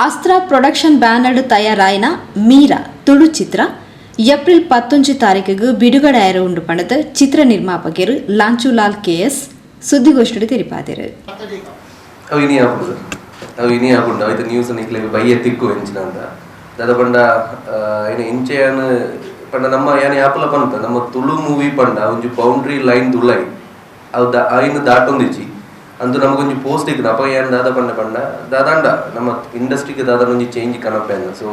ಅಸ್ತ್ರ ಪ್ರೊಡಕ್ಷನ್ ಬ್ಯಾನರ್ಡ್ ತಯಾರಾಯಿನ ಮೀರಾ ತುಳು ಚಿತ್ರ ಏಪ್ರಿಲ್ ಪತ್ತೊಂಜು ತಾರೀಕಿಗೆ ಬಿಡುಗಡೆ ಆಯಿರ ಉಂಡು ಪಂಡದ ಚಿತ್ರ ನಿರ್ಮಾಪಕರು ಲಾಂಚುಲಾಲ್ ಕೆಎಸ್ ಸುದ್ದಿಗೋಷ್ಠಿ ತೆರಿಪಾದಿರು ಅವು ಇನಿ ಹಾಕುದು ಸರ್ ಅವು ಇನಿ ಹಾಕೊಂಡು ಆಯ್ತು ನ್ಯೂಸ್ ನಿಕ್ಲೆ ಬೈಯ ತಿಕ್ಕು ಹೆಂಚಿನ ಅಂತ. ದಾದ ಪಂಡ ಏನು ಇಂಚೆಯನ್ ಪಂಡ ನಮ್ಮ ಏನು ಯಾಪಲ ಪಂತ ನಮ್ಮ ತುಳು ಮೂವಿ ಪಂಡ ಒಂಜಿ ಬೌಂಡ್ರಿ ಲೈನ್ ದುಲೈ ಅವು ದಾ ಅಯಿನ ದಾಟೊಂದಿಚ್ಚಿ ಅಂದು ನಮಗೊಂಜಿ ಪೋಸ್ಟ್ ಇಕ್ಕಿನ ಅಪ್ಪ ಏನ್ ದಾದ ಪಂಡ ಪಂಡ ದಾದಂಡ ನಮ್ಮ ಇಂಡಸ್ಟ್ರಿಗೆ ದಾದ ಒಂಜಿ ಚೇಂಜ್ ಕನಪೇನ ಸೊ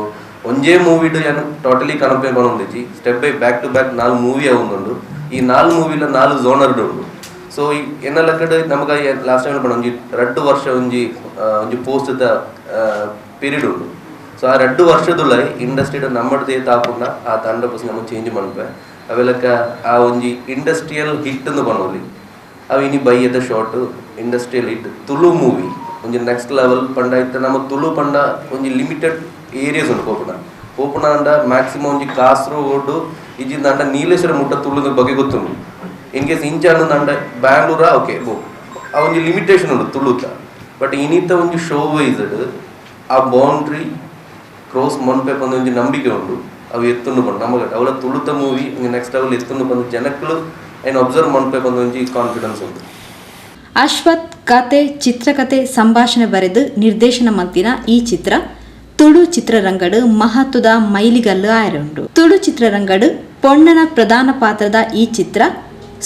ಒಂಜೇ ಮೂವಿಡ್ ಏನು ಟೋಟಲಿ ಕನಪೆ ಪಣೊಂದಿಚ್ಚಿ step by back to back ನಾಲ್ ಮೂವಿ ಅವೊಂದುಂಡು ಈ ನಾಲ್ ಮೂವಿಲ ನಾಲ್ ಝೋನರ್ಡ್ ಉಂಡು ಸೊ ಈ ಎನ್ನಲ ಕಡೆ ನಮಗ ಲಾಸ್ಟ್ ಟೈಮ್ ಪಣ ಒಂಜಿ ರಡ್ಡು ವರ್ಷ ಒಂಜಿ ಆ, ಒಂಜಿ ಪೋಸ್ಟ್ ದ ಪೀರಿಯಡ್ ಉಂಡು ಸೊ ಆ ರಡ್ಡು ವರ್ಷದುಲ್ಲ ಇಂಡಸ್ಟ್ರಿಡ್ ನಮ್ಮಡ್ದು ಏತ್ ಆಪುಂಡ ಆ ತಂಡ ಪುಸ್ ನಮಗೆ ಚೇಂಜ್ ಮನ್ಪೆ ಅವೆಲಕ್ಕ ಆ ಒಂಜಿ ಇಂಡಸ್ಟ್ರಿಯಲ್ ಹಿಟ್ ಅನ್ನು ಪಣೋಲಿ ಅವು ಇನಿ ಬೈಯದ short industrial it Tulu movie ಒಂಜಿ ನೆಕ್ಸ್ಟ್ ಲೆವೆಲ್ ಪಂಡ ಇತ್ತ. ನಮ್ಮ ತುಳು ಪಂಡ ಒಂಜಿ ಲಿಮಿಟೆಡ್ ಏರಿಯಾಸ್ ಉಂಟು ಪೋಪುನ ಪೋಪುನ ಅಂಡ ಮ್ಯಾಕ್ಸಿಮಮ್ ಒಂಜಿ ಕಾಸರಗೋಡು ಇಜಿಂದ ಅಂಡ ನೀಲೇಶ್ವರ ಮುಟ್ಟ ತುಳುದ ಬಗ್ಗೆ ಗೊತ್ತು ಇನ್ ಕೇಸ್ ಇಂಚ ಅಂಡ ಬ್ಯಾಂಗ್ಳೂರ ಓಕೆ ಬೋ ಆ ಒಂಜಿ ಲಿಮಿಟೇಷನ್ ಉಂಟು ತುಳುತ ಬಟ್ ಇನಿತ ಒಂಜಿ ಶೋ ವೈಸ್ಡ್ ಆ ಬೌಂಡ್ರಿ ಕ್ರೋಸ್ ಮನ್ಪೆ ಒಂಜಿ ನಂಬಿಕೆ ಉಂಟು. ಅವು ಎತ್ತುಂಡು ಬಂದು ನಮಗೆ ಅವಳ ತುಳುತ ಮೂವಿ ನೆಕ್ಸ್ಟ್ ಲೆವೆಲ್ ಎತ್ತುಂಡು ಬಂದು ಜನಕ್ಕಳು ಏನು ಅಬ್ಸರ್ವ್ ಮನ್ಪೆ ಬಂದ ಒಂಜಿ ಕಾನ್ಫಿಡೆನ್ಸ್ ಉಂಟು. ಅಶ್ವಥ್ ಕತೆ, ಚಿತ್ರಕತೆ, ಸಂಭಾಷಣೆ ಬರೆದು ನಿರ್ದೇಶನ ಮಂತಿನ ಈ ಚಿತ್ರ. ತುಳು ಚಿತ್ರರಂಗಡು ಮಹತ್ವದ ಮೈಲಿಗಲ್ಲು ಆಯರುಂಡು ತುಳು ಚಿತ್ರರಂಗಡು ಪೊಣ್ಣನ ಪ್ರಧಾನ ಪಾತ್ರದ ಈ ಚಿತ್ರ.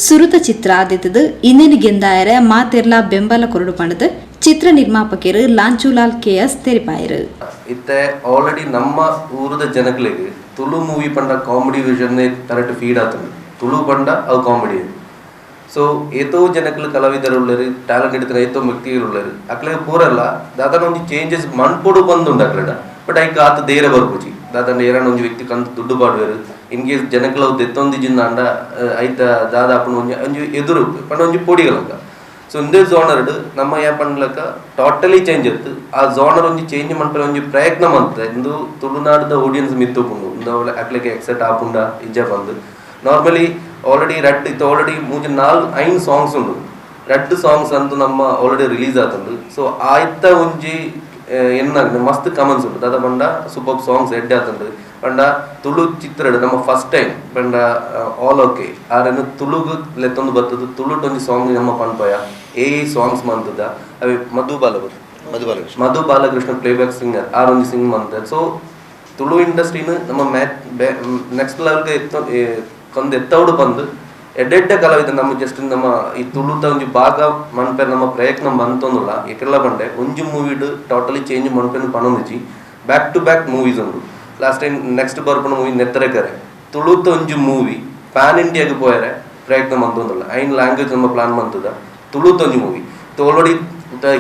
ಸುರುತ ಚಿತ್ರ ಆದಿತ್ತದು. ಇನ್ನೇನಿಗೆಂದಾಯರೆ ಮಾತೆರ್ಲ ಬೆಂಬಲ ಕೊರಡು ಪಂಡದು. ಚಿತ್ರ ನಿರ್ಮಾಪಕರು ಲಾಂಚುಲಾಲ್ ಕೆಎಸ್ ತೆರಿಪಾಯರು. ಇತ್ತೆ ಆಲ್ರೆಡಿ ನಮ್ಮ ಊರದ ಜನಗಳಿಗೆ ತುಳು ಮೂವಿ ಪಂಡ ಕಾಮಿಡಿ ವಿಷನ್ ಕರೆಕ್ಟ್ ಫೀಡ್ ಆತು ತುಳು ಪಂಡ ಅವು ಕಾಮಿಡಿ ಸೊ ಏತೋ ಜನಕ್ಕೆ ಕಲಾವಿದರು ಉಳ್ಳರು ಟ್ಯಾಲೆಂಟ್ ಇಡ್ತಾರೆ ಏತೋ ವ್ಯಕ್ತಿಗಳು ಉಳ್ಳರು ಪೂರ ಪೂರಲ್ಲ. ದಾದಾನ ಒಂದು ಚೇಂಜಸ್ ಮಣ್ಪುಡು ಬಂದುಂಡು ಅಕ್ಲೆಡ. ಬಟ್ ಐಕ್ ಆತ ದೇರ ಬರ್ಬೋಜಿ ದಾದಾನ ಏರಾನ ಒಂದು ವ್ಯಕ್ತಿ ಕಂತ ದುಡ್ಡು ಪಾಡುವರು ಇನ್ ಕೇಸ್ ಜನಕ್ಕಲ ದೆತ್ತೊಂದು ಜಿಂದಾಂಡ ಐತ ದಾದ ಅಪ್ಪನ ಒಂಜಿ ಒಂಜಿ ಎದುರು, ಪಂಡ ಒಂಜಿ ಪೊಡಿಗಳಂಗ ಸೊ ಇಂದೇ ಝೋನರ್ ನಮ್ಮ ಏನ್ ಪಂಡ್ಲಕ ಟೋಟಲಿ ಚೇಂಜ್ ಇತ್ತು. ಆ ಝೋನರ್ ಒಂಜಿ ಚೇಂಜ್ ಮನ್ಪರೆ ಒಂಜಿ ಪ್ರಯತ್ನ ಮಂತ ಇಂದು ತುಳುನಾಡದ ಆಡಿಯನ್ಸ್ ಮಿತ್ತು ಪುಂಡು ಇಂದ ಅಕ್ಲೆಗೆ ಎಕ್ಸೆಟ್ ಆಪುಂಡ, ಇಜ್ಜ ಬಂದು. ನಾರ್ಮಲಿ ಆಲ್ರೆಡಿ ರೆಡ್ ಇತ್ತು ಆಲ್ರೆಡಿ ಮೂಜಿ ನಾಲ್ಕು ಐನ್ ಸಾಂಗ್ಸ್ ಉಂಡು ರೆಡ್ ಸಾಂಗ್ಸ್ ಅಂತೂ ನಮ್ಮ ಆಲ್ರೆಡಿ ರಿಲೀಸ್ ಆತುಂಡು ಸೊ ಆಯ್ತ ಒಂಜಿ ಎನ್ನಾಗ ಮಸ್ತ್ ಕಮೆಂಟ್ಸ್ ಉಂಟು. ದಾದ ಪಂಡ ಸೂಪರ್ ಸಾಂಗ್ಸ್ ಎಡ್ಡೆ ಆತುಂಡು ಪಂಡ ತುಳು ಚಿತ್ರಡ್ ನಮ್ಮ ಫಸ್ಟ್ ಟೈಮ್ ಪಂಡ ಆಲ್ ಓಕೆ ಆರನ್ನು ತುಳುಗು ಲೆತ್ತೊಂದು ಬರ್ತದ ತುಳುಟ್ ಒಂಜಿ ಸಾಂಗ್ ನಮ್ಮ ಪನ್ಪಯ ಏ ಸಾಂಗ್ಸ್ ಮಂತದ. ಅವೆ ಮಧು ಬಾಲವರು ಮಧು ಬಾಲಕೃಷ್ಣ. ಮಧು ಬಾಲಕೃಷ್ಣ ಪ್ಲೇಬ್ಯಾಕ್ ಸಿಂಗರ್ ಆರೊಂಜಿ ಸಿಂಗ್ ಮಂತ. ಸೊ ತುಳು ಇಂಡಸ್ಟ್ರಿನ ನಮ್ಮ ಮ್ಯಾಚ್ ನೆಕ್ಸ್ಟ್ ಲೆವೆಲ್ಗೆ ಎತ್ತ ಕೊಂದು ಎತ್ತವಡು ಬಂದು, ಎಡ್ಡೆಡ್ಡೆ ಕಲಾವಿದ ನಮ್ಮ ಜಸ್ಟ್ ನಮ್ಮ ಈ ತುಳುತ ಒಂಜಿ ಭಾಗ ಮನ್ಪೆ ನಮ್ಮ ಪ್ರಯತ್ನ ಬಂತೊಂದುಲ್ಲ ಎಕ್ಕೆಲ್ಲ ಬಂಡೆ ಒಂಜಿ ಮೂವಿಡ್ ಟೋಟಲಿ ಚೇಂಜ್ ಮನ್ಪೆನ ಪಣೊಂದಿಜಿ ಬ್ಯಾಕ್ ಟು ಬ್ಯಾಕ್ ಮೂವೀಸ್ ಉಂಡು. ಲಾಸ್ಟ್ ಟೈಮ್ ನೆಕ್ಸ್ಟ್ ಬರ್ಪಣ ಮೂವಿ ನೆತ್ತರೆಕರೆ. ತುಳುತ ಒಂಜಿ ಮೂವಿ ಪ್ಯಾನ್ ಇಂಡಿಯಾಗೆ ಪೋಯರೆ ಪ್ರಯತ್ನ ಮಂತೊಂದುಲ್ಲ ಐನ್ ಲ್ಯಾಂಗ್ವೇಜ್ ನಮ್ಮ ಪ್ಲಾನ್ ಮಂತದ ತುಳುತ ಒಂಜಿ ಮೂವಿ ಆಲ್ರೆಡಿ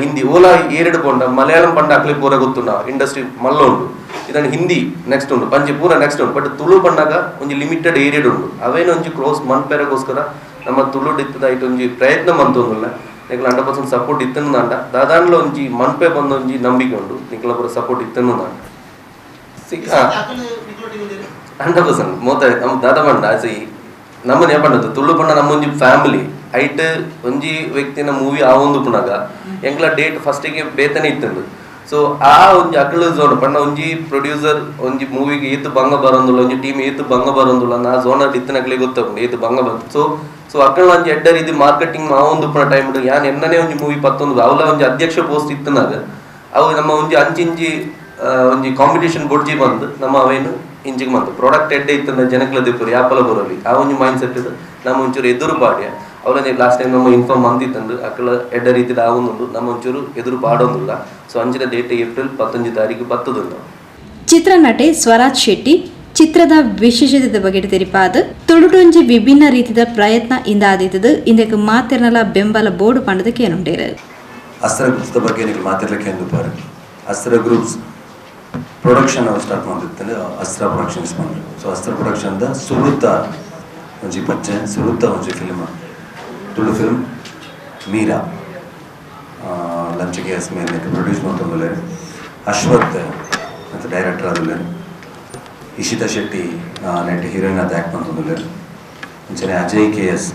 ಹಿಂದಿ, ಓಲಾ ಏರೆಡು ಪಂಡ ಮಲಯಾಳಂ ಪಂಡ ಅಕ್ಲೆ ಪೂರ ಗೊತ್ತುಂಡ. ಇಂಡಸ್ಟ್ರಿ ಮಲ್ಲ ಉಂಡು ಇದನ್ನು ಹಿಂದಿ ನೆಕ್ಸ್ಟ್ ಉಂಡು ಪಂಜಿ ಪೂರ ನೆಕ್ಸ್ಟ್ ಉಂಡು ಬಟ್ ತುಳು ಪಂಡಾಗ ಒಂಜಿ ಲಿಮಿಟೆಡ್ ಏರಿಯಡ್ ಉಂಡು ಅವೇನು ಒಂಜಿ ಕ್ಲೋಸ್ ಮನ್ಪೆರಗೋಸ್ಕರ ನಮ್ಮ ತುಳು ಡಿತ್ತದ ಐಟ್ ಒಂಜಿ ಪ್ರಯತ್ನ ಮಂತೊಂದುಲ್ಲ ನಿಕ್ಲ ಹಂಡ್ರೆಡ್ ಪರ್ಸೆಂಟ್ ಸಪೋರ್ಟ್ ಇತ್ತನ್ನು ದಾಂಡ ದಾದಾಂಡ್ಲ ಒಂಜಿ ಮನ್ಪೆ ಬಂದ ಒಂಜಿ ನಂಬಿಕೆ ಉಂಡು ನಿಕ್ಲ ಪೂರ ಸಪೋರ್ಟ್ ಇತ್ತನ್ನು ದಾಂಡ ಸಿಕ್ಕ ಹಂಡ್ರೆಡ್ ಪರ್ಸೆಂಟ್ ಮೋತ ನಮ್ಮ ದಾದ ಪಂಡ ಸಿ ನಮ್ಮ ನೇಪಂಡದು ತುಳು ಬಣ್ಣ ನಮ್ಮ ಒಂಜಿ ಫ್ಯಾಮಿಲಿ ಐಟ್ ಒಂಜಿ ವ್ಯಕ್ತಿನ ಮೂವಿ ಆ ಒಂದು ಪುನಗ ಎಂಕ್ಲ ಡೇಟ್ ಫಸ್ಟಿಗೆ ಬೇತನೆ ಇತ್ತಂದು. ಸೊ ಆ ಒಂಜಿ ಅಕಲ್ ಝೋನ್ ಪಂಡ ಒಂಜಿ ಪ್ರೊಡ್ಯೂಸರ್ ಒಂಜಿ ಮೂವಿಗೆ ಏತು ಭಂಗ ಬರೋಂದುಲ್ಲ, ಒಂಜಿ ಟೀಮ್ ಏತು ಭಂಗ ಬರೋಂದುಲ್ಲ, ನಾ ಇತ್ತಿನ ಇತ್ತನಕ್ಲೆ ಗೊತ್ತಾಗುಂಡು ಏತು ಭಂಗ ಬಂತು ಸೊ ಸೊ ಅಕಲ್ ಒಂಜಿ ಎಡ್ಡ ರೀತಿ ಮಾರ್ಕೆಟಿಂಗ್ ಮಾವೊಂದು ಪುನ ಟೈಮ್ ಯಾನ್ ಎನ್ನನೇ ಒಂಜಿ ಮೂವಿ ಪತ್ತೊಂದು, ಅವಲ ಒಂಜಿ ಅಧ್ಯಕ್ಷ ಪೋಸ್ಟ್ ಇತ್ತನಾಗ, ಅವು ನಮ್ಮ ಒಂಜಿ ಅಂಚಿಂಜಿ ಒಂಜಿ ಕಾಂಪಿಟೇಷನ್ ಬೊಡ್ಜಿ ಬಂದು, ನಮ್ಮ ಅವೇನು ಇಂಜಿಗೆ ಬಂತು ಪ್ರಾಡಕ್ಟ್ ಎಡ್ಡೆ ಇತ್ತಂದ ಜನಕ್ಲ ದಿಪ್ಪರು ಯಾಪಲ ಬರೋಲಿ ಆ ಒಂಜಿ ಮೈಂಡ್ ಸೆಟ್ ನಮ್ಮ ಒಂಚೂರು ಎದುರು ಪಾಡ್ಯ. ಅವಲೇ ಲಾಸ್ಟ್ ಟೈಮ್ ನಮ್ಮ ಇನ್ಫಾರ್ಮ್ ಅಂದಿತ್ತಂದು ಅಕ್ಕಳ ಎಡ್ಡ ರೀತಿ ಆವೊಂದುಂಡು ನಮ್ಮ ಒಂಚೂರು ಎದುರು ಪಾಡೊಂದುಲ್ಲ. ಸೊ ಅಂಚಿನ ಡೇಟ್ ಏಪ್ರಿಲ್ ಪತ್ತೊಂಜಿ ತಾರೀಕು ಬತ್ತದುಂಡು. ಚಿತ್ರನಟಿ ಸ್ವರಾಜ್ ಶೆಟ್ಟಿ ಚಿತ್ರದ ವಿಶೇಷತೆ ಬಗ್ಗೆ ತೆರಿಪಾದ ತುಳುಟೊಂಜಿ ವಿಭಿನ್ನ ರೀತಿಯ ಪ್ರಯತ್ನ ಇಂದಾದಿತ್ತದು ಇಂದಕ್ಕೆ ಮಾತಿರನಲ ಬೆಂಬಲ ಬೋರ್ಡ್ ಪಂಡದ ಕೇನುಂಡೇರು ಅಸ್ತ್ರ ಗ್ರೂಪ್ಸ್ ಬಗ್ಗೆ ನಿಮಗೆ ಮಾತಿರಲಿಕ್ಕೆ ಎಂದು ಬಾರಿ. ಅಸ್ತ್ರ ಗ್ರೂಪ್ಸ್ ಪ್ರೊಡಕ್ಷನ್ ಅವ್ರು ಸ್ಟಾರ್ಟ್ ಮಾಡಿರ್ತಾರೆ ಅಸ್ತ್ರ ಪ್ರೊಡಕ್ಷನ್ಸ್ ಬಂದರು ಸೊ ಅಸ್ತ್ರ ಪ್ರೊಡಕ್ಷನ್ದ ಸುರುತ ಒಂಜಿ ಪಚ್ಚೆ ಸುರುತ ಒಂಜಿ ಫಿಲ್ಮ್ ತುಳು ಫಿಲ್ಮ್ ಮೀರಾ. ಲಂಚಗೆ ಎಸ್ ಮೇಲೆ ಪ್ರೊಡ್ಯೂಸ್ ಮಾಡ್ಕೊಂಡ್ಲೆ ಅಶ್ವಥ್ ಮತ್ತು ಡೈರೆಕ್ಟರ್ ಆದಲೆ ಇಶಿತಾ ಶೆಟ್ಟಿ ನೆಟ್ ಹೀರೋಯಿನ್ ಅದು ಆ್ಯಕ್ಟ್ ಮಾಡ್ಕೊಂಡ್ಲೆ ಅಂಚನೆ Ajay K S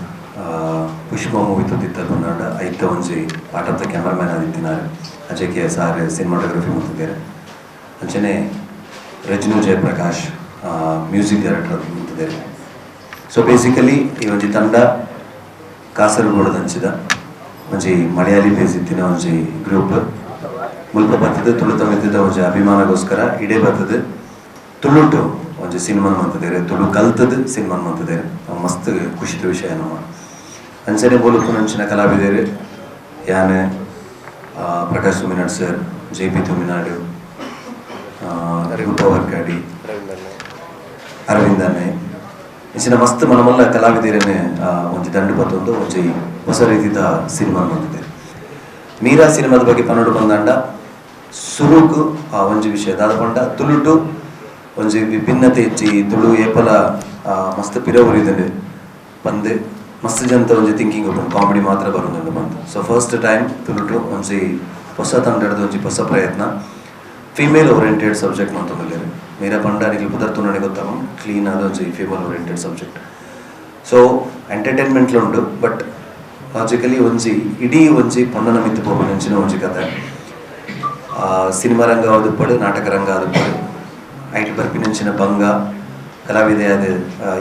Pushpa movie ತುದ್ದಿತ್ತ ಬಂದಾಡ ಐತ ಒಂಜಿ ಪಾಠದ ಕ್ಯಾಮ್ರಾಮ್ಯಾನ್ ಆದಿತ್ತಿನಾರೆ Ajay K S R cinematography ಮಾಡ್ತಿದ್ದಾರೆ. ಮುಂಚೆನೆ ರಜನು ಜಯಪ್ರಕಾಶ್ ಮ್ಯೂಸಿಕ್ ಡೈರೆಕ್ಟರ್ ಅಂತಿದ್ದಾರೆ ಸೊ ಬೇಸಿಕಲಿ ಈ ಒಂಜಿ ತಂಡ ಕಾಸರಗೋಡು ಅಂಚಿದ ಒಂಜಿ ಮಲಯಾಳಿ ಬೇಸಿತ್ತಿನ ಒಂಜಿ ಗ್ರೂಪ್ ಮುಲ್ಪ ಬರ್ತದೆ ತುಳುತ ಮೆತ್ತಿದ ಒಂಜಿ ಅಭಿಮಾನಗೋಸ್ಕರ ಇಡೇ ಬರ್ತದೆ. ತುಳುಟು ಒಂಜಿ ಸಿನಿಮಾ ಮಂತದೇರೆ, ತುಳು ಕಲ್ತದ ಸಿನಿಮಾ ಮಂತದೇರೆ. ಮಸ್ತ್ ಖುಷಿದ ವಿಷಯ ನಮ್ಮ. ಅಂಚನೆ ಬೋಲುಕು ನಂಚಿನ ಕಲಾವಿದರು ಯಾನೆ Prakash Thuminad sir, J P Thuminad Roopa Varkadi ಅರವಿಂದನೆ ಇಂಚಿನ ಮಸ್ತ್ ಮನಮಲ್ಲ ಕಲಾವಿದರೇನೆ ಒಂಜಿ ದಂಡು ಬತ್ತೊಂದು ಒಂಜಿ ಹೊಸ ರೀತಿದ ಸಿನಿಮಾ ಬಂದಿದೆ ಮೀರಾ ಸಿನಿಮಾದ ಬಗ್ಗೆ ಪನ್ನೊಡು ಬಂದಾಂಡ ಸುರುಕು ಆ ಒಂಜಿ ವಿಷಯ ದಾದ ಪಂಡ ತುಳುಟು ಒಂಜಿ ವಿಭಿನ್ನತೆ ಇಚ್ಚಿ ತುಳು, ಏಪಲ ಮಸ್ತ್ ಮಸ್ತ್ ಪಿರವರಿದೆ ಬಂದೆ. ಮಸ್ತ್ ಜನತ ಒಂಜಿ ಥಿಂಕಿಂಗ್ ಒಬ್ಬ ಕಾಮಿಡಿ ಮಾತ್ರ ಬರೋದು ಬಂತು ಸೊ ಫಸ್ಟ್ ಟೈಮ್ ತುಳುಟು ಒಂಜಿ ಹೊಸ ತಂಡದ ಒಂಜಿ ಹೊಸ ಪ್ರಯತ್ನ. ಫೀಮೇಲ್ ಓರಿಯೆಂಟೆಡ್ ಸಬ್ಜೆಕ್ಟ್ ಮಂತೊಂದುಲ್ಲೆರ್ ಮೀರಾ ಪಂಡ ನಿಖಿಲ್ ಪುದರ್ತು ನನಗೆ ಗೊತ್ತಾಗ ಕ್ಲೀನ್ ಆದ ಒಂಜಿ ಫೀಮೇಲ್ ಓರಿಯೆಂಟೆಡ್ ಸಬ್ಜೆಕ್ಟ್ ಸೊ ಎಂಟರ್ಟೈನ್ಮೆಂಟ್ಲು ಉಂಡು ಬಟ್ ಲಾಜಿಕಲಿ ಒಂಜಿ ಇಡೀ ಒಂಜಿ ಪೊನ್ನನ ಮಿತ್ತು ಪೋಪನಂಚಿನ ಒಂಜಿ ಕತೆ ಆ, ಸಿನಿಮಾ ರಂಗ ಆದುಪ್ಪಡು ನಾಟಕ ರಂಗ ಆದುಪ್ಪಡು ಐಟ್ ಬರ್ಪಿನಂಚಿನ ಭಂಗ ಕಲಾವಿದೆ ಅದು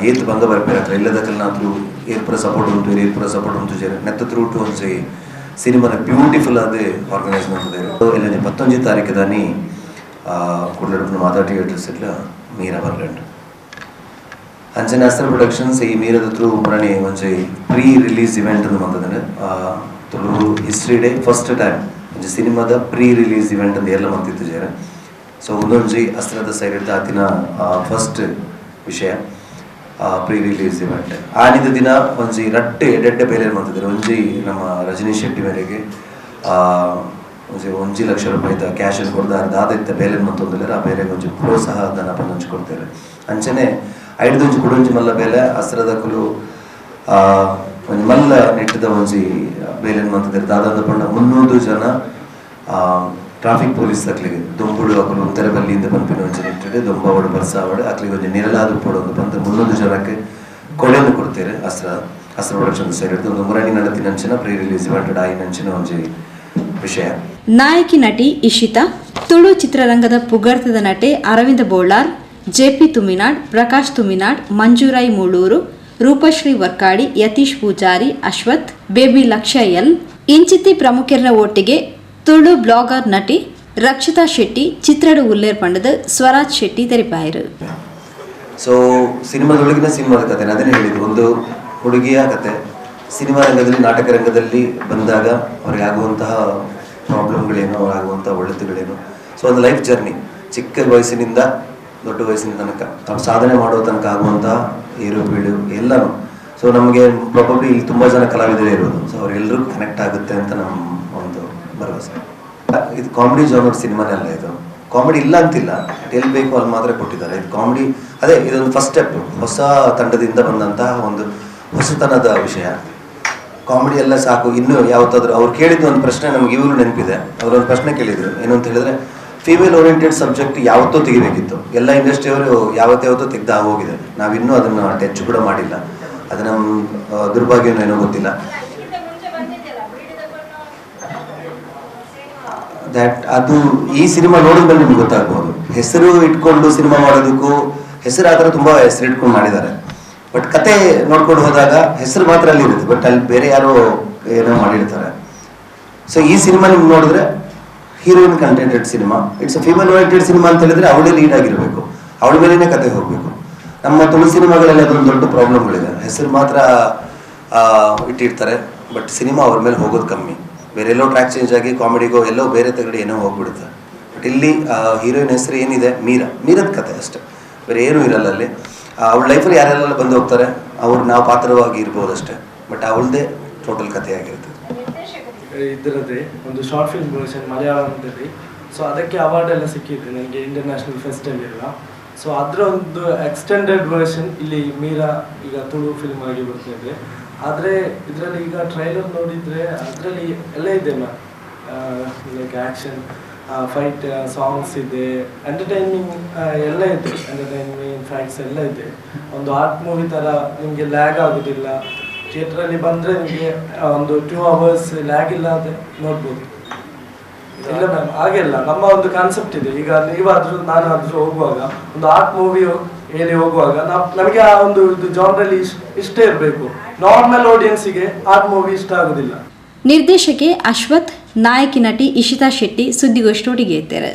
ಏತ್ ಭಂಗ ಬರ್ಪಿರ ಹತ್ರ ಇಲ್ಲದಕ್ಕಲ್ಲಿ ನಾವು ಏರ್ಪುರ ಸಪೋರ್ಟ್ ಉಂಟು ಏರ್ಪುರ ಸಪೋರ್ಟ್ ಉಂಟು ಜರ ನೆತ್ತ ತ್ರೂಟು ಒಂಜಿ ಸಿನಿಮಾನ ಬ್ಯೂಟಿಫುಲ್ ಆದ ಆರ್ಗನೈಸ್ ಮಾಡ್ತದೆ ಇಲ್ಲ ಪತ್ತೊಂಜಿ ತಾರೀಕು ದಾನಿ ಥಿಯೇಟರ್ಸ್ ಸೆಟ್ಲ ಬರ್ಲೆಂಡ್ ಅಂಚನೆ ಅಸ್ತ್ರ ಪ್ರೊಡಕ್ಷನ್ಸ್ ಈ ಮೀರದ ತ್ರೂ ಮರಣಿ ಒಂಜಿ ಪ್ರೀ ರಿಲೀಸ್ ಇವೆಂಟ್ ಅಂತ ಬಂದದನೆ Tulu history day first time ಒಂಜಿ ಸಿನಿಮಾದ ಪ್ರೀ ರಿಲೀಸ್ ಇವೆಂಟ್ ಅಂತ ಎಲ್ಲ ಮಂತಿತ್ತು ಜೇರ. ಸೊ ಒಂದೊಂಜಿ ಅಸ್ತ್ರದ ಸೈಡ್ ಆತಿನ ಫಸ್ಟ್ ವಿಷಯ ಪ್ರೀ ರಿಲೀಸ್ ಇವೆಂಟ್ ಆನಿದ ದಿನ ಒಂಜಿ ರಟ್ಟೆ ಎಡೆಡ್ಡೆ ಬೇರೆ ಮಾಡ್ತಿದ್ದಾರೆ. ಒಂಜಿ ನಮ್ಮ ರಜನೀಶ್ ಶೆಟ್ಟಿ ಮೇರೆಗೆ ಆ, ಒಂಜಿ ಲಕ್ಷ ರೂಪಾಯಿದ ಕ್ಯಾಶ್ ಅನ್ನು ಕೊಡ್ದ ದಾದ ಇತ್ತ ಬೇಲೆ ಮತ್ತೊಂದಿಲ್ಲ ಆ ಬೇರೆ ಒಂಜಿ ಪ್ರೋತ್ಸಾಹ ಧನ ಪಂದ್ ಹಂಚ್ಕೊಡ್ತಾರೆ ಅಂಚನೆ ಐಡ್ದೊಂಜಿ ಕುಡೊಂಜಿ ಮಲ್ಲ ಬೇಲೆ ಅಸ್ತ್ರದ ಕುಲು ಒಂಜಿ ಮಲ್ಲ ನೆಟ್ಟದ ಒಂಜಿ ಬೇಲೆನ್ ಮಂತಿದ್ದಾರೆ ದಾದಾದ ಪಂಡ ಮುನ್ನೂರು ಜನ ಟ್ರಾಫಿಕ್ ಪೊಲೀಸ್ ಅಕ್ಲಿಗೆ ದೊಂಬುಡು ಅಕಲು ಉತ್ತರ ಬಲ್ಲಿಯಿಂದ ಪಂಪಿನ ಒಂಜಿ ನೆಟ್ಟಿದೆ. ದೊಂಬಾವಡು ಬರ್ಸಾವಡು ಅಕ್ಲಿಗೆ ಒಂಜಿ ನೆರಳಾದ ಪೋಡೊಂದು ಬಂದು ಮುನ್ನೂರು ಜನಕ್ಕೆ ಕೊಡೆಯನ್ನು ಕೊಡ್ತಾರೆ ಅಸ್ತ್ರ ಅಸ್ತ್ರ ಪ್ರೊಡಕ್ಷನ್ ಸೇರಿದ್ದು ಒಂದು ಮುರಾಣಿ ನಡತಿ ನಂಚಿನ ಪ್ರೀ ರಿಲೀಸ್ ಇವೆಂಟ್ ಆಗಿ ನಂಚಿನ ಒಂಜಿ ವಿಷಯ. ನಾಯಕಿ ನಟಿ ಇಶಿತಾ ತುಳು ಚಿತ್ರರಂಗದ ಪುಗರ್ತದ ನಟೆ Aravind Bolar JP Tuminad Prakash Tuminad Manjurai Mulur Roopashree Varkady Yathish Poojary Ashwath baby Lakshya L ಇಂಚಿತಿ ಪ್ರಮುಖರ ಒಟ್ಟಿಗೆ ತುಳು ಬ್ಲಾಗರ್ ನಟಿ ರಕ್ಷಿತಾ ಶೆಟ್ಟಿ ಚಿತ್ರಡು ಉಲ್ಲೇರ್ ಪಂಡದ ಸ್ವರಾಜ್ ಶೆಟ್ಟಿ ತೆರಿಪಾಯರು ಸೊ ಸಿನಿಮಾದೊಳಗಿನ ಸಿನಿಮಾದ ಕತೆ ಅದನ್ನೇ ಹೇಳಿದ್ದು. ಒಂದು ಹುಡುಗಿಯ ಕತೆ. ಸಿನಿಮಾ ರಂಗದಲ್ಲಿ ನಾಟಕ ರಂಗದಲ್ಲಿ ಬಂದಾಗ ಅವರಿಗೆ ಆಗುವಂತಹ ಪ್ರಾಬ್ಲಮ್ಗಳೇನು ಆಗುವಂಥ ಒಳ್ಳೆತುಗಳೇನು ಸೊ ಒಂದು ಲೈಫ್ ಜರ್ನಿ ಚಿಕ್ಕ ವಯಸ್ಸಿನಿಂದ ದೊಡ್ಡ ವಯಸ್ಸಿನ ತನಕ ಅವ್ರು ಸಾಧನೆ ಮಾಡೋ ತನಕ ಆಗುವಂಥ ಏರು ಬೀಳು ಎಲ್ಲನೂ. ಸೊ ನಮಗೆ ಪ್ರಾಬಬ್ಲಿ ಇಲ್ಲಿ ತುಂಬ ಜನ ಕಲಾವಿದರೇ ಇರೋದು. ಸೊ ಅವರೆಲ್ಲರೂ ಕನೆಕ್ಟ್ ಆಗುತ್ತೆ ಅಂತ ನಮ್ಮ ಒಂದು ಭರವಸೆ. ಇದು ಕಾಮಿಡಿ ಜಾನರ್ ಸಿನಿಮಾನೆಲ್ಲ ಇದು. ಕಾಮಿಡಿ ಇಲ್ಲ ಅಂತಿಲ್ಲ. ಎಲ್ಲಿ ಬೇಕು ಅಲ್ಲಿ ಮಾತ್ರ ಕೊಟ್ಟಿದ್ದಾರೆ. ಇದು ಕಾಮಿಡಿ ಅದೇ ಇದೊಂದು ಫಸ್ಟ್ ಸ್ಟೆಪ್ ಹೊಸ ತಂಡದಿಂದ ಬಂದಂತಹ ಒಂದು ಹೊಸತನದ ವಿಷಯ. ಕಾಮಿಡಿ ಎಲ್ಲ ಸಾಕು. ಇನ್ನು ಯಾವತ್ತಾದ್ರೂ ಅವ್ರು ಕೇಳಿದ್ದು ಒಂದು ಪ್ರಶ್ನೆ ನಮ್ಗೆ ಇವರು ನೆನಪಿದೆ. ಒಂದು ಪ್ರಶ್ನೆ ಕೇಳಿದ್ರು. ಏನು ಅಂತ ಹೇಳಿದ್ರೆ ಫೀಮೇಲ್ ಓರಿಯೆಂಟೆಡ್ ಸಬ್ಜೆಕ್ಟ್ ಯಾವತ್ತೋ ತೆಗಿಬೇಕಿತ್ತು. ಎಲ್ಲ ಇಂಡಸ್ಟ್ರಿಯವರು ಯಾವತ್ತಾವತ್ತೋ ತೆಗ್ದು ಆಗೋಗಿದೆ. ನಾವಿನ್ನೂ ಅದನ್ನು ಟಚ್ ಕೂಡ ಮಾಡಿಲ್ಲ. ಅದು ನಮ್ಮ ದುರ್ಭಾಗ್ಯನೂ ಏನೋ ಗೊತ್ತಿಲ್ಲ. ದಟ್ ಅದು ಈ ಸಿನಿಮಾ ನೋಡಿದ್ಮೇಲೆ ನಿಮ್ಗೆ ಗೊತ್ತಾಗ್ಬೋದು. ಹೆಸರು ಇಟ್ಕೊಂಡು ಸಿನಿಮಾ ಮಾಡೋದಕ್ಕೂ, ಹೆಸರು ಆ ಥರ ತುಂಬ ಹೆಸರು ಇಟ್ಕೊಂಡು ಮಾಡಿದ್ದಾರೆ. ಬಟ್ ಕತೆ ನೋಡ್ಕೊಂಡು ಹೋದಾಗ ಹೆಸರು ಮಾತ್ರ ಅಲ್ಲಿ ಇರುತ್ತೆ. ಬಟ್ ಅಲ್ಲಿ ಬೇರೆ ಯಾರೋ ಏನೋ ಮಾಡಿರ್ತಾರೆ. ಸೊ ಈ ಸಿನಿಮಾ ನಿಮ್ಗೆ ನೋಡಿದ್ರೆ heroine contented cinema. It's female oriented cinema ಅಂತ ಹೇಳಿದ್ರೆ ಅವಳೇ ಲೀಡ್ ಆಗಿರಬೇಕು. ಅವಳ ಮೇಲೇನೆ ಕತೆ ಹೋಗಬೇಕು. ನಮ್ಮ ತುಳು ಸಿನಿಮಾಗಳಲ್ಲಿ ಅದೊಂದು ದೊಡ್ಡ ಪ್ರಾಬ್ಲಮ್ಗಳಿದೆ ಹೆಸರು ಮಾತ್ರ ಇಟ್ಟಿರ್ತಾರೆ. ಬಟ್ ಸಿನಿಮಾ ಅವ್ರ ಮೇಲೆ ಹೋಗೋದು ಕಮ್ಮಿ. ಬೇರೆ ಎಲ್ಲೋ ಟ್ರ್ಯಾಕ್ ಚೇಂಜ್ ಆಗಿ ಕಾಮಿಡಿಗೋ ಎಲ್ಲೋ ಬೇರೆ ತಗಡೆ ಏನೋ ಹೋಗ್ಬಿಡುತ್ತೆ. ಬಟ್ ಇಲ್ಲಿ ಹೀರೋಯಿನ್ ಹೆಸರು ಏನಿದೆ? ಮೀರಾ. ಮೀರದ ಕತೆ ಅಷ್ಟೇ. ಬೇರೆ ಏನೂ ಇರಲ್ಲ ಅಲ್ಲಿ. ಅವಳ ಲೈಫಲ್ಲಿ ಯಾರೆಲ್ಲ ಬಂದು ಹೋಗ್ತಾರೆ? ಅವ್ರು ನಾವು ಪಾತ್ರವಾಗಿ ಇರ್ಬೋದು ಅಷ್ಟೇ. ಬಟ್ ಅವಳದೇ ಟೋಟಲ್ ಕಥೆ ಆಗಿರುತ್ತೆ. ಇದರದ್ದೇ ಒಂದು ಶಾರ್ಟ್ ಫಿಲ್ಮ್ ಪ್ರೊಡಕ್ಷನ್ ಮಲಯಾಳಂದಲ್ಲಿ. ಸೊ ಅದಕ್ಕೆ ಅವಾರ್ಡ್ ಎಲ್ಲ ಸಿಕ್ಕಿದೆ ನನಗೆ ಇಂಟರ್ನ್ಯಾಷನಲ್ ಫೆಸ್ಟಿವಲ್ ಸೊ ಅದರ ಒಂದು ಎಕ್ಸ್ಟೆಂಡೆಡ್ ವರ್ಷನ್ ಇಲ್ಲಿ ಮೀರಾ ಈಗ ತುಳು ಫಿಲ್ಮ್ ಆಗಿ ಬರ್ತಿದೆ. ಆದರೆ ಇದರಲ್ಲಿ ಈಗ ಟ್ರೈಲರ್ ನೋಡಿದರೆ ಅದರಲ್ಲಿ ಎಲ್ಲ ಇದೆ ma'am like action fight songs ಇದೆ ಎಂಟರ್ಟೈನಿಂಗ್ ಎಲ್ಲ ಇದೆ. ಎಂಟರ್ಟೈನ್ಮೆಂಟ್ ಫ್ಯಾಕ್ಟ್ಸ್ ಎಲ್ಲ ಇದೆ. ಒಂದು ಆರ್ಟ್ ಮೂವಿ ಥರ ನಿಮಗೆ ಲ್ಯಾಗ್ ಆಗೋದಿಲ್ಲ. ಥಿಯೇಟ್ರಲ್ಲಿ ಬಂದರೆ ನಿಮಗೆ ಒಂದು ಟೂ ಅವರ್ಸ್ ಲ್ಯಾಗ್ ಇಲ್ಲ ಅಂತ ನೋಡ್ಬೋದು. ಇಲ್ಲ ಮ್ಯಾಮ್ ಹಾಗೆಲ್ಲ ನಮ್ಮ ಒಂದು ಕಾನ್ಸೆಪ್ಟ್ ಇದೆ. ಈಗ ನೀವಾದ್ರೂ, ನಾನಾದ್ರೂ ಹೋಗುವಾಗ, ಒಂದು ಆರ್ಟ್ ಮೂವಿ ಹೇಳಿ ಹೋಗುವಾಗ ನಮಗೆ ಆ ಒಂದು ಇದು ಜಾನ್ರಲ್ಲಿ ಇಷ್ಟೇ ಇರಬೇಕು. ನಾರ್ಮಲ್ ಆಡಿಯನ್ಸಿಗೆ ಆರ್ಟ್ ಮೂವಿ ಇಷ್ಟ ಆಗುದಿಲ್ಲ. ನಿರ್ದೇಶಕಿ ಅಶ್ವಥ್, ನಾಯಕಿ ನಟಿ ಇಶಿತಾ ಶೆಟ್ಟಿ ಸುದ್ದಿಗೋಷ್ಠಿಯೊಟ್ಟಿಗೆ ಇದ್ದಾರೆ.